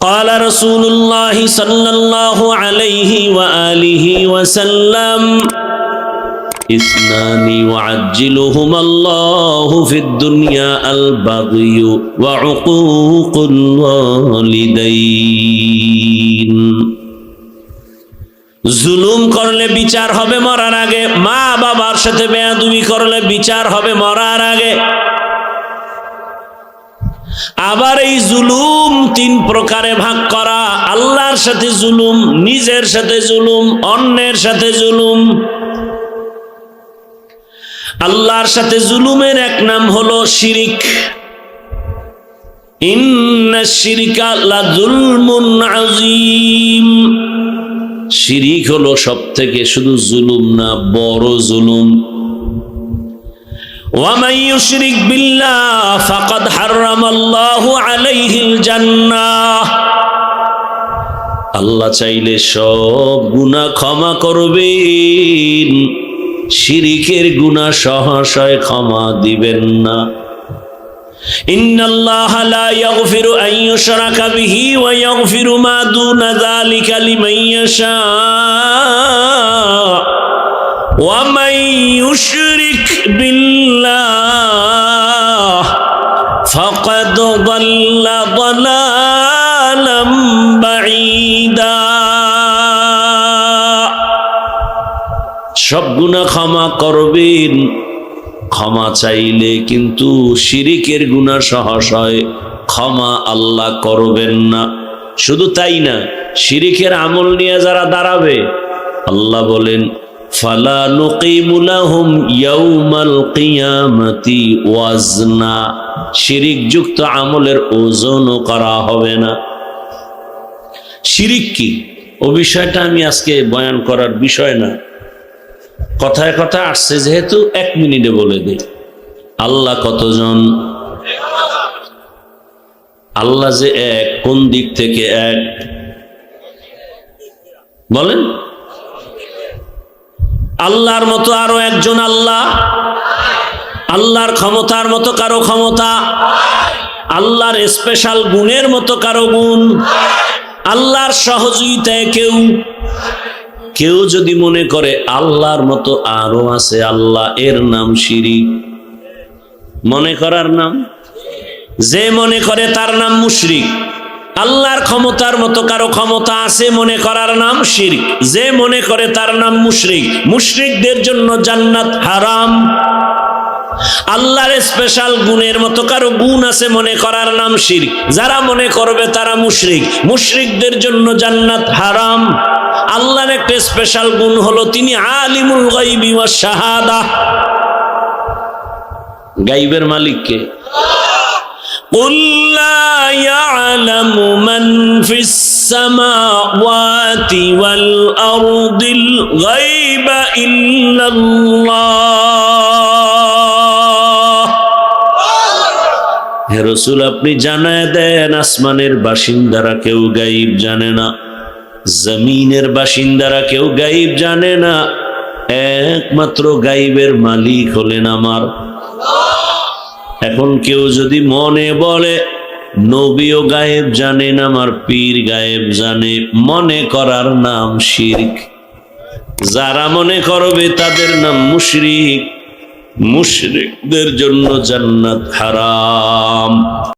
قال رسول الله صلى الله عليه وآله وسلم اثنان يعجلهما الله في الدنيا البغي وعقوق الوالدين জুলুম করলে বিচার হবে মরার আগে মা বাবার সাথে বেয়াদুবি করলে বিচার হবে মরার আগে আবার এই জুলুম তিন প্রকারে ভাগ করা। আল্লাহর সাথে জুলুম, নিজের সাথে জুলুম, অন্যের সাথে জুলুম। আল্লাহর সাথে জুলুমের এক নাম হলো শিরিক। শিরিক হলো সব থেকে শুধু জুলুম না, বড় জুলুম। ومن يشرك بالله فقد حرم الله عليه الجنة আল্লাহ চাইলে সব গুনাহ ক্ষমা করবেন শিরিকের গুনাহ সহসায় ক্ষমা দিবেন না إن الله لا يغفر أن يشرك به ويغفر ما دون ذلك لمن يشاء ومن يشرك بالله فقد ضل ضلالا بعيدا সব গুণা ক্ষমা করবেন ক্ষমা চাইলে কিন্তু শিরিকের গুণা সহসয় ক্ষমা আল্লাহ করবেন না শুধু তাই না শিরিকের আমল নিয়ে যারা দাঁড়াবে আল্লাহ বলেন ফালা নুকিমুলাহুম ইয়াউমাল কিয়ামতি ওয়াজনা। শিরিক যুক্ত আমলের ওজনও করা হবে না। শিরিক কি? ও বিষয়টা আমি আজকে বয়ান করার বিষয় না। কথায় কথা আসছে, যেহেতু এক মিনিটে বলে দিই আল্লাহ কতজন? আল্লাহ যে এক, কোন দিক থেকে এক? বলেন। আল্লাহর মতো আরও একজন আল্লাহ? আল্লাহর ক্ষমতার মতো কারও ক্ষমতা? আল্লাহর স্পেশাল গুণের মতো কারও গুণ? আল্লাহর সহযোগিতায় কেউ? কেউ যদি মনে করে আল্লাহর মতো আরও আছে, আল্লাহ এর নাম শিরিক মনে করার নাম? যে মনে করে তার নাম মুশরিক। আল্লাহর ক্ষমতার মতো কারও ক্ষমতা আছে মনে করার নাম শিরিক। যে মনে করে তার নাম মুশরিক। মুশরিকদের জন্য জান্নাত হারাম। আল্লাহর স্পেশাল গুণের মতো কারও গুণ আছে মনে করার নাম শিরিক। যারা মনে করবে তারা মুশরিক। মুশরিকদের জন্য জান্নাত হারাম। আল্লাহর একটা স্পেশাল গুণ হলো তিনি আলিমুল শাহাদা। গাইবের মালিককে। يعلم من في السماوات والأرض الغيب إلا الله হে রসুল আপনি জানায় দেন আসমানের বাসিন্দারা কেউ গাইব জানে না জমিনের বাসিন্দারা কেউ গাইব জানে না একমাত্র গাইবের মালিক হলেন আমার এখন কেউ যদি মনে বলে নবীও গায়েব জানেন আমার পীর গায়েব জানে। মনে করার নাম শির্ক। যারা মনে করবে তাদের নাম মুশরিক। মুশরিকদের জন্য জান্নাত হারাম।